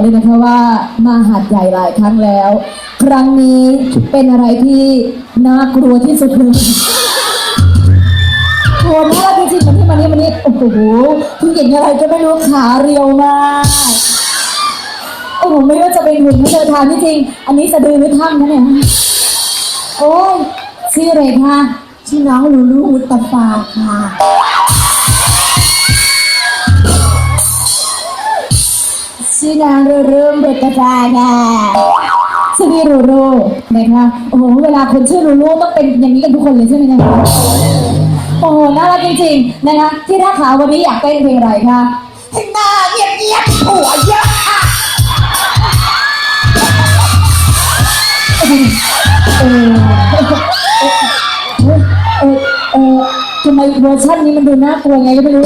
เลยนะคะว่ามาหาดใหญ่หลายครั้งแล้ว ครั้งนี้เป็นอะไรที่น่ากลัวที่สุดเลยโหน่ารักจริงๆมันที่มันนี่มันนี่โอ้โหคุณเห็นอะไรก็ไม่รู้ขาเรียวมาก โอ้โหไม่ว่าจะเป็นหุ่นไม่เดินทางที่จริง อันนี้สะดือหรือถ้ำคะเนี่ยโอ้ยชื่ออะไรคะชื่อน้องลูลูอุตตฟาค่ะ ชื่อนางรูรูเบตตาค่ะชื่อพี่รูรูนะคะโอ้โหเวลาคนชื่อรูรูต้องเป็นอย่างนี้กันทุกคนเลยใช่ไหมนะคะโอ้โหน่ารักจริงๆนะคะที่ท่าขาวันนี้อยากเต้นเพลงอะไรคะให้หน้าเงียบเงียบหัวเยอะค่ะเออเออเออทำไมเวอร์ชันนี้มันดูน่ากลัวไงก็ไม่รู้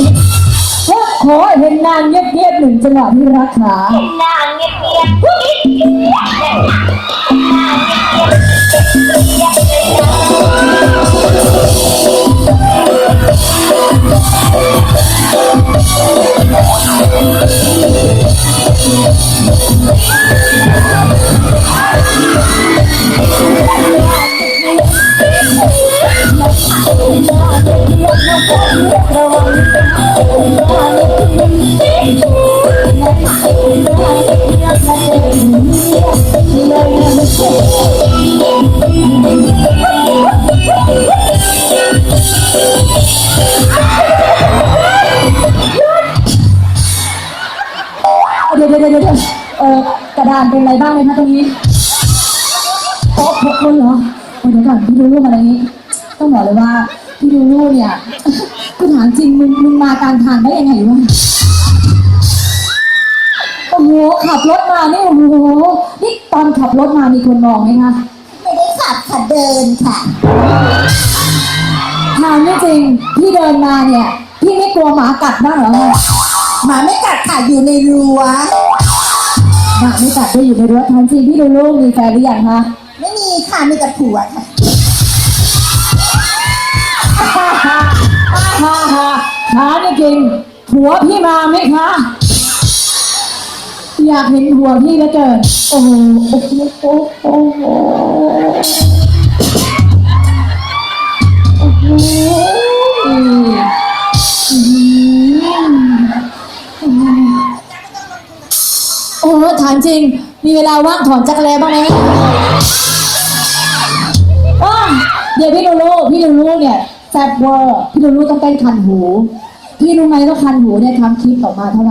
ขอเห็นนางเงียบๆหนึ่งจังหวะที่รักขาเห็น้างเงียบเงียบๆเดี๋ยวเดี๋ยวเดี๋ยวเดี๋ยวเออกระดานเป็นอะไรบ้างไหมคะตรงนี้โต๊ะพกคนเหรอเออเดี๋ยวก่อนพี่ลูลูมาอะไรนี้ ต้องบอกเลยว่าพี่ลูลูเนี่ยกูถามจริงมึงมึงมากางทางได้ยังไงวะ โอ้โหขับรถมานี่โอ้โหนี่ตอนขับรถมามีคนมองไหมคะไม่ได้ขับค่ะเดินค่ะถามไม่จริงพี่เดินมาเนี่ยพี่ไม่กลัวหมากัดบ้างเหรอคะหมาไม่กัดค่ะอยู่ในรั้วหมาไม่กัดด้วยอยู่ในรถทันทีพี่ลูลูมีแฟนหรือยังคะไม่มีค่ะมีแต่ผัวค่ะฮ่าฮ่าฮ่าฮ่าฮ่าถามจริงผัวพี่มาไหมคะ อยากเห็นผัวพี่เหลือเกินโอ้โหโอ้โหโอ้โหโอ้โหโอ้โหอืมโอ้โหถามจริง มีเวลาว่างถอนจักรแลบ้างไหมอ้าวเดี๋ยวพี่ลูลูพี่ลูลูเนี่ยแซ่บเวอร์พี่ลูลูต้องเต้นคันหู พี่รู้ไหมว่าคันหูเนี่ยทำคลิปออกมาเท่าไหร่